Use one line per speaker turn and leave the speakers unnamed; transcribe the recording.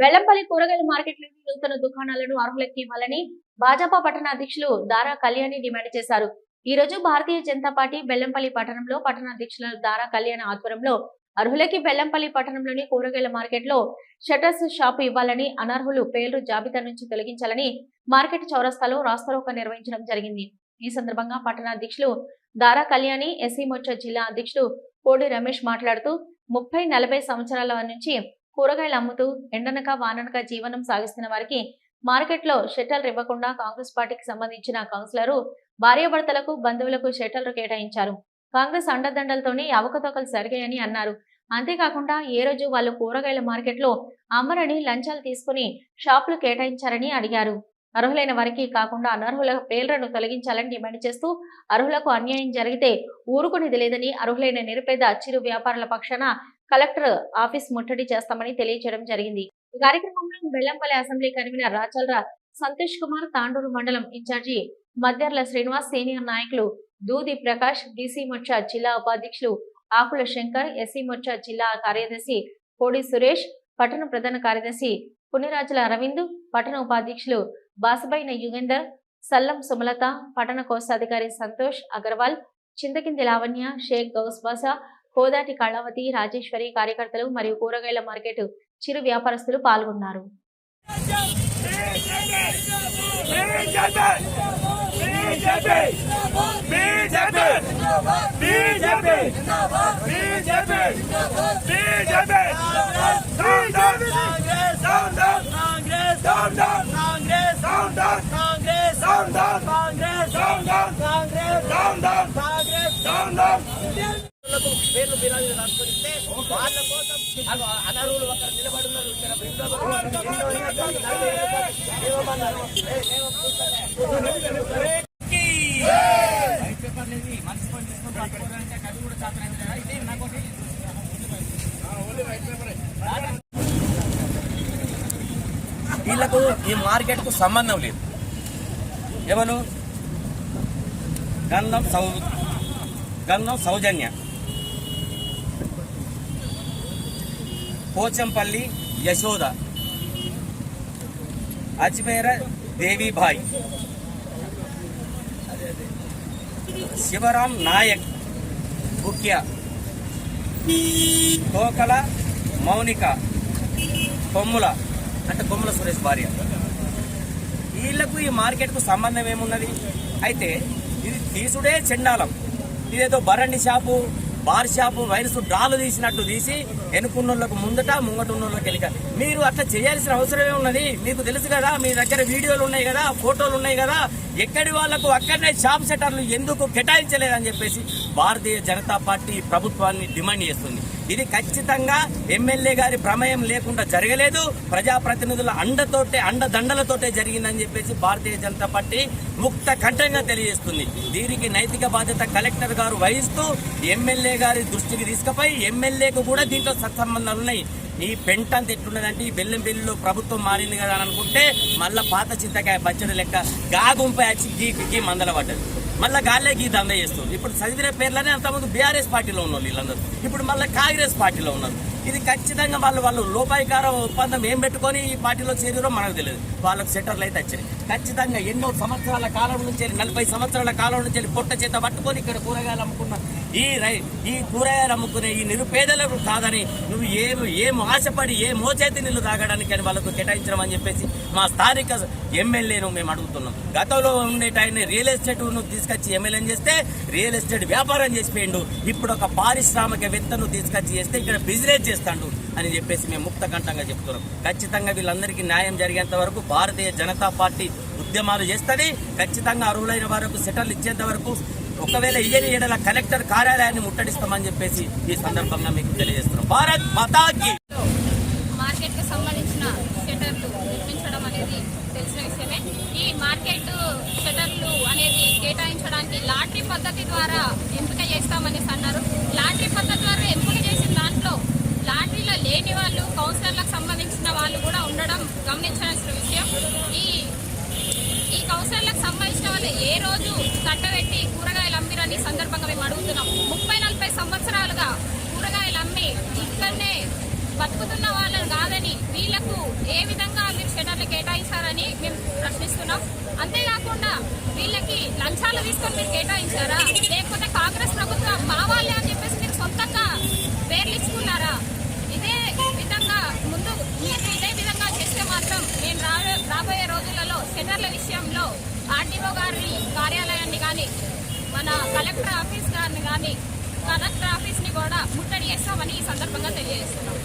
బెల్లంపల్లి కూరగాయల మార్కెట్లోని నూతన దుకాణాలను అర్హులకి ఇవ్వాలని భాజపా పట్టణ అధ్యక్షులు దారా కళ్యాణి డిమాండ్ చేశారు. ఈ రోజు భారతీయ జనతా పార్టీ బెల్లంపల్లి పట్టణంలో పట్టణ అధ్యక్షులు దారా కళ్యాణ్ ఆధ్వర్యంలో అర్హులకి బెల్లంపల్లి పట్టణంలోని కూరగాయల మార్కెట్లో షటర్స్ షాపు ఇవ్వాలని అనర్హులు పేర్లు జాబితా నుంచి తొలగించాలని మార్కెట్ చౌరస్తాలో రాస్తారోక నిర్వహించడం జరిగింది. ఈ సందర్భంగా పట్టణ అధ్యక్షులు దారా కళ్యాణి ఎస్సీ మోర్చా జిల్లా అధ్యక్షులు కోడి రమేష్ మాట్లాడుతూ ముప్పై నలభై సంవత్సరాల నుంచి కూరగాయలు అమ్ముతూ ఎండనక వాననక జీవనం సాగిస్తున్న వారికి మార్కెట్లో షెల్టర్ ఇవ్వకుండా కాంగ్రెస్ పార్టీకి సంబంధించిన కౌన్సిలరు భార్యాభర్తలకు బంధువులకు షెల్టర్ కేటాయించారు. కాంగ్రెస్ అండదండలతోనే అవకతవకలు జరిగాయని అన్నారు. అంతేకాకుండా ఏ రోజు వాళ్ళు కూరగాయల మార్కెట్లో అమ్మరని లంచాలు తీసుకుని షాపులు కేటాయించారని అడిగారు. అర్హులైన వారికి కాకుండా అనర్హుల పేర్లను తొలగించాలని డిమాండ్ చేస్తూ అర్హులకు అన్యాయం జరిగితే ఊరుకునేది లేదని అర్హులైన నిరుపేద చిరు వ్యాపారుల పక్షాన కలెక్టర్ ఆఫీస్ ముట్టడి చేస్తామని తెలియజేయడం జరిగింది. ఈ కార్యక్రమంలో బెల్లంపల్లి అసెంబ్లీ కన్వీనర్ రాచల్రా సంతోష్ కుమార్ తాండూరు మండలం ఇన్ఛార్జి మద్యర్ల శ్రీనివాస్ సీనియర్ నాయకులు దూది ప్రకాష్ బీసీ మోర్చా జిల్లా ఉపాధ్యక్షులు ఆకుల శంకర్ ఎస్సీ మోర్చా జిల్లా కార్యదర్శి కోడి సురేష్ పట్టణ ప్రధాన కార్యదర్శి పుణ్యరాజుల అరవింద్ పట్టణ ఉపాధ్యక్షులు బాసబైన యుగేందర్ సల్లం సుమలత పట్టణ కోశాధికారి సంతోష్ అగర్వాల్ చింతకింది లావణ్య షేక్ గౌస్బాసా కోదాటి కళావతి రాజేశ్వరి కార్యకర్తలు మరియు కూరగాయల మార్కెట్ చిరు వ్యాపారస్తులు పాల్గొన్నారు
వాళ్ళకు పేర్లు బిరాజులు రాసుకొస్తే వాళ్ళ కోసం అనర్హులు ఒకరు నిలబడున్నారు. ఇక్కడ వీళ్ళకు ఈ మార్కెట్కు సంబంధం లేదు. ఎవరు? గంధం సౌ గంధం సౌజన్య. పోచంపల్లి యశోద. అజ్మేర దేవిభాయ్. శివరాం నాయక్. ముఖ్య. కోకల మౌనిక. కొమ్ముల. అంటే కొమ్ముల సురేష్ భార్య. వీళ్ళకు ఈ మార్కెట్కు సంబంధం ఏమున్నది? అయితే ఇది తీసుడే చెండాలం. ఇదేదో బరండి షాపు. బార్ షాపు వైరస్ డ్రాలు తీసినట్టు తీసి వెనుకున్నోళ్ళకు ముందట ముంగటున్నోళ్ళకి వెనుక మీరు అట్లా చేయాల్సిన అవసరమే ఉన్నది. మీకు తెలుసు కదా మీ దగ్గర వీడియోలు ఉన్నాయి కదా ఫోటోలు ఉన్నాయి కదా. ఎక్కడి వాళ్ళకు అక్కడనే షాప్ సెటర్లు ఎందుకు కేటాయించలేదని చెప్పేసి భారతీయ జనతా పార్టీ ప్రభుత్వాన్ని డిమాండ్ చేస్తుంది. ఇది ఖచ్చితంగా ఎమ్మెల్యే గారి ప్రమేయం లేకుండా జరగలేదు. ప్రజాప్రతినిధుల అండతోటే అండదండలతోటే జరిగిందని చెప్పేసి భారతీయ జనతా పార్టీ ముక్త కంఠంగా తెలియజేస్తుంది. దీనికి నైతిక బాధ్యత కలెక్టర్ గారు వహిస్తూ ఎమ్మెల్యే గారి దృష్టికి తీసుకుపోయి ఎమ్మెల్యేకు కూడా దీంట్లో సత్సంబంధాలు ఉన్నాయి. ఈ పెంట అంత ఎట్లున్నదంటే ఈ బెల్లం బిల్లు ప్రభుత్వం మారింది కదా అని అనుకుంటే మళ్ళీ పాత చింతకాయ బచ్చడి లెక్క గాగుంపై వచ్చి గీ గీ మందల పడ్డది. మళ్ళీ గాలే గీ దంద చేస్తుంది ఇప్పుడు చదివిన పేర్లనే అంతకుముందు బీఆర్ఎస్ పార్టీలో ఉన్న వాళ్ళు వీళ్ళందరూ. ఇప్పుడు మళ్ళీ కాంగ్రెస్ పార్టీలో ఉన్నారు. ఇది ఖచ్చితంగా వాళ్ళు వాళ్ళు లోపాయికార ఒప్పందం ఏం పెట్టుకొని ఈ పార్టీలో చేరిరో మనకు తెలియదు. వాళ్ళకి సెటర్లు అయితే వచ్చాయి ఖచ్చితంగా ఎన్నో సంవత్సరాల కాలం నుంచి నలభై సంవత్సరాల కాలం నుంచి పొట్ట చేత పట్టుకొని ఇక్కడ కూరగాయలు అమ్ముకున్న ఈ రై ఈ కూరగాయలు అమ్ముకునే ఈ నిరుపేదలకు కాదని నువ్వు ఏమి ఏం ఆశపడి ఏ మోచేతి నీళ్ళు తాగడానికి అని వాళ్ళకు కేటాయించడం అని చెప్పేసి మా స్థానిక ఎమ్మెల్యేను మేము అడుగుతున్నాం. గతంలో ఉండే టైంని రియల్ ఎస్టేట్ తీసుకొచ్చి ఎమ్మెల్యే చేస్తే రియల్ ఎస్టేట్ వ్యాపారం చేసిపోయిండు. ఇప్పుడు ఒక పారిశ్రామికవేత్తను తీసుకొచ్చి చేస్తే ఇక్కడ బిజినెస్ చేస్తాడు అని చెప్పేసి మేము ముక్తకంఠంగా చెప్తున్నాం. ఖచ్చితంగా వీళ్ళందరికీ న్యాయం జరిగేంత వరకు భారతీయ జనతా పార్టీ ఉద్యమాలు చేస్తుంది. ఖచ్చితంగా అర్హులైన వారికి సెటర్లు ఇచ్చేంత వరకు ఒకవేళ ఇయ్యని ఏడల కలెక్టర్ కార్యాలయాన్ని ముట్టడిస్తామని చెప్పేసి ఈ సందర్భంగా మీకు తెలియజేస్తున్నాం. భారత్ మాతాకి.
మార్కెట్కు సంబంధించిన షటర్లు నిర్మించడం అనేది తెలిసిన విషయమే. ఈ మార్కెట్ షటర్లు అనేది కేటాయించడానికి లాటరీ పద్ధతి ద్వారా ఎంపిక చేస్తామనేసి అన్నారు. లాటరీ పద్ధతి ద్వారా ఎంపిక చేసిన దాంట్లో లాటరీలో లేని వాళ్ళు కౌన్సిలర్లకు సంబంధించిన వాళ్ళు కూడా ఉండడం గమనించాల్సిన విషయం. ఈ కౌన్సిలర్లకు సంబంధించిన వాళ్ళు ఏ రోజు కట్టబెట్టి కూరగాయలు అమ్మిరని సందర్భంగా మేము అడుగుతున్నాం ముప్పై నలభై ఏ విధంగా మీరు షెటర్లు కేటాయించారని మేము ప్రశ్నిస్తున్నాం. అంతేకాకుండా వీళ్ళకి లంచాలు తీసుకొని మీరు కేటాయించారా? లేకపోతే కాంగ్రెస్ ప్రభుత్వం మా వాళ్ళే అని చెప్పేసి మీరు సొంతంగా పేర్లు ఇచ్చుకున్నారా? ఇదే విధంగా ముందు మీరు ఇదే విధంగా చేస్తే మాత్రం నేను రా- రాబోయే రోజులలో షెటర్ల విషయంలో ఆర్డీఓ గారి కార్యాలయాన్ని కానీ మన కలెక్టర్ ఆఫీస్ గారిని కానీ కలెక్టర్ ఆఫీస్ని కూడా ముట్టడి చేస్తామని ఈ సందర్భంగా తెలియజేస్తున్నాం.